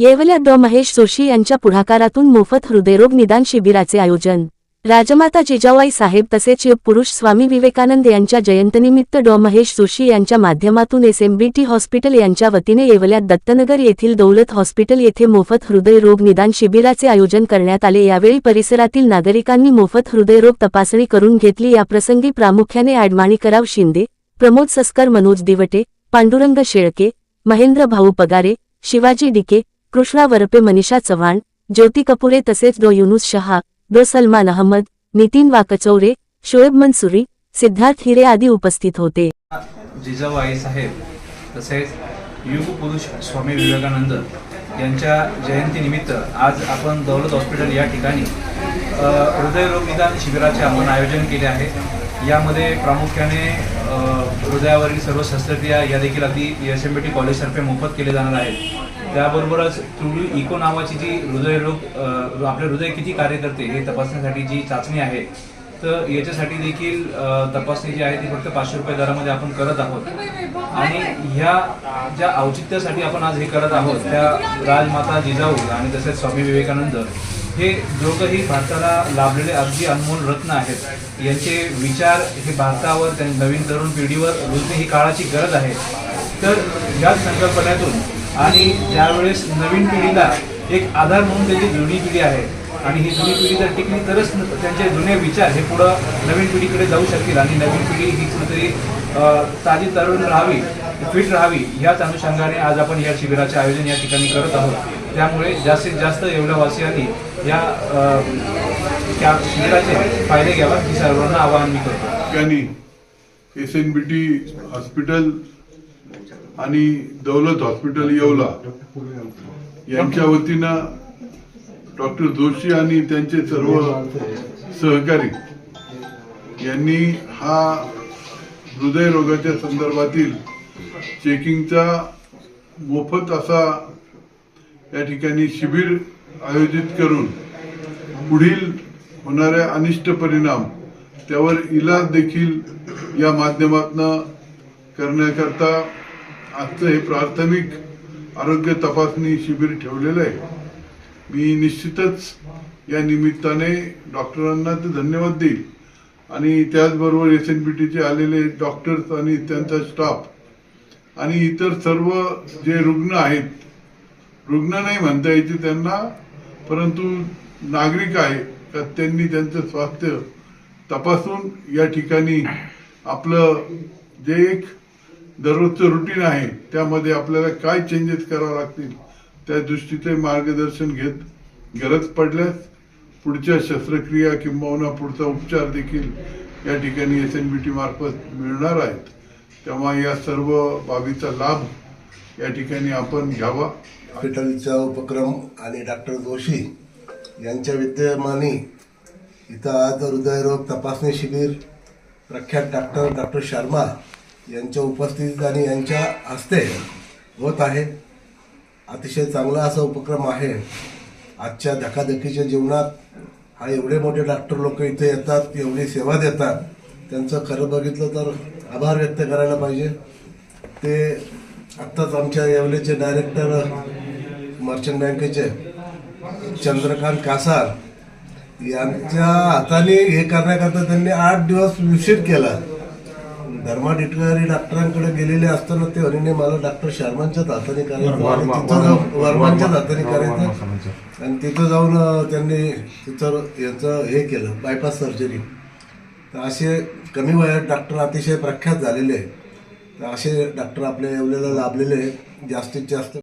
येवल्यात डॉ महेश जोशी यांच्या पुढाकारातून मोफत हृदयरोग निदान शिबिराचे आयोजन. राजमाता जिजाबाई साहेब तसेच पुरुष स्वामी विवेकानंद यांच्या जयंतनिमित्त डॉ महेश जोशी यांच्या माध्यमातून एसएमबीटी हॉस्पिटल यांच्या वतीने येवल्यात दत्तनगर येथील दौलत हॉस्पिटल येथे मोफत हृदयरोग निदान शिबिराचे आयोजन करण्यात आले. यावेळी परिसरातील नागरिकांनी मोफत हृदयरोग तपासणी करून घेतली. याप्रसंगी प्रामुख्याने आडमाणीकराव शिंदे प्रमोद सस्कर मनोज दिवटे पांडुरंग शेळके महेंद्र भाऊ पगारे शिवाजी डिके कृष्णा वरपे मनीषा चव्हाण ज्योती कपुरे तसेच डो. युनुस शहा डो. सलमान अहमद नितीन वाकचौरे शोएब मनसुरी सिद्धार्थ हिरे आदी उपस्थित होते. जिजाबाई साहेब तसेच युग पुरुष स्वामी विवेकानंद यांच्या जयंतीनिमित्त आज आपण दौलत हॉस्पिटल या ठिकाणी हृदयरोग निदान शिबिराचे आपण आयोजन केले आहे. यामध्ये प्रामुख्याने हृदयावरील सर्व शस्त्रक्रिया या देखील अगदी एस एम बी टी कॉलेजतर्फे मोफत केले जाणार आहेत. त्याबरोबरच ट्रुली इको नावाची जी हृदयरोग अ, आपले हृदय किती कार्य करते हे तपासण्यासाठी जी चाचणी आहे तर याच्यासाठी देखील तपासणी जी आहे ती फक्त पाचशे रुपये दरामध्ये आपण करत आहोत. आणि ह्या ज्या औचित्यासाठी आपण आज हे करत आहोत त्या राजमाता जिजाऊ आणि तसेच स्वामी विवेकानंद हे दोघंही भारताला लाभलेले अगदी अनमोल रत्न आहेत. यांचे विचार हे भारतावर त्या नवीन तरुण पिढीवर रुजणे ही काळाची गरज आहे. तर याच संकल्पनेतून आणि ज्यावेळेस नवीन पिढीला एक आधार म्हणून त्याची जुनी पिढी आहे आणि ही जुनी पिढी जर टिकली तरच त्यांचे जुने विचार हे पुढं नवीन पिढीकडे जाऊ शकतील आणि नवीन पिढी ही कुठेतरी ताजी तरुण राहावी फिट राहावी ह्याच अनुषंगाने आज आपण या शिबिराचे आयोजन या ठिकाणी करत आहोत. त्यामुळे जास्तीत जास्त येवल्यावासियांनी या त्या शिबिराचे फायदे घ्यावा ही सर्वांना आवाहन मी करतो. त्यांनी S N B T hospital आणि दौलत हॉस्पिटल येवला यांच्या वतीनं डॉक्टर जोशी आणि त्यांचे सर्व सहकारी यांनी हा हृदयरोगाच्या संदर्भातील चेकिंगचा मोफत असा या ठिकाणी शिबिर आयोजित करून पुढील होणाऱ्या अनिष्ट परिणाम त्यावर इलाज देखील या माध्यमातून करण्याकरता आजचं हे प्राथमिक आरोग्य तपासणी शिबिर ठेवलेलं आहे. मी निश्चितच या निमित्ताने डॉक्टरांना ते धन्यवाद देईल. आणि त्याचबरोबर एस एन पी टीचे आलेले डॉक्टर्स आणि त्यांचा स्टाफ आणि इतर सर्व जे रुग्ण आहेत रुग्ण नाही म्हणता येते त्यांना परंतु नागरिक आहे त्यांनी त्यांचं स्वास्थ्य तपासून या ठिकाणी आपलं जे एक दररोजचं रुटीन आहे त्यामध्ये आपल्याला काय चेंजेस करावे लागतील त्या दृष्टीचे मार्गदर्शन घेत गरज पडल्यास पुढच्या शस्त्रक्रिया किंबहुना पुढचा उपचार देखील या ठिकाणी एस एन बी टी मार्फत मिळणार आहेत. तेव्हा या सर्व बाबीचा लाभ या ठिकाणी आपण घ्यावा. हॉस्पिटलचा उपक्रम आणि डॉक्टर जोशी यांच्या विद्यमाने इथं आज हृदयरोग तपासणी शिबिर प्रख्यात डॉक्टर डॉक्टर शर्मा यांच्या उपस्थितीत आणि यांच्या हस्ते होत आहे. अतिशय चांगला असा उपक्रम आहे. आजच्या धकाधकीच्या जीवनात हा एवढे मोठे डॉक्टर लोक इथे येतात एवढी सेवा देतात. त्यांचं खरं बघितलं तर आभार व्यक्त करायला पाहिजे. ते आत्ताच आमच्या येवलेचे डायरेक्टर मर्चंट बँकेचे चंद्रकांत कासार यांच्या हाताने हे करण्याकरता त्यांनी आठ दिवस उशीर केला. धर्माधिकारी डॉक्टरांकडे गेलेले असताना ते म्हणे मला डॉक्टर शर्मांच्याच हाताने करायचं तिथं वर्मांच्याच हाताने करायचं. आणि तिथं जाऊन त्यांनी तिथं याचं हे केलं बायपास सर्जरी तर असे कमी वयात डॉक्टर अतिशय प्रख्यात झालेले. आहेत तर असे डॉक्टर आपल्या येवलेला लाभलेले आहेत जास्तीत जास्त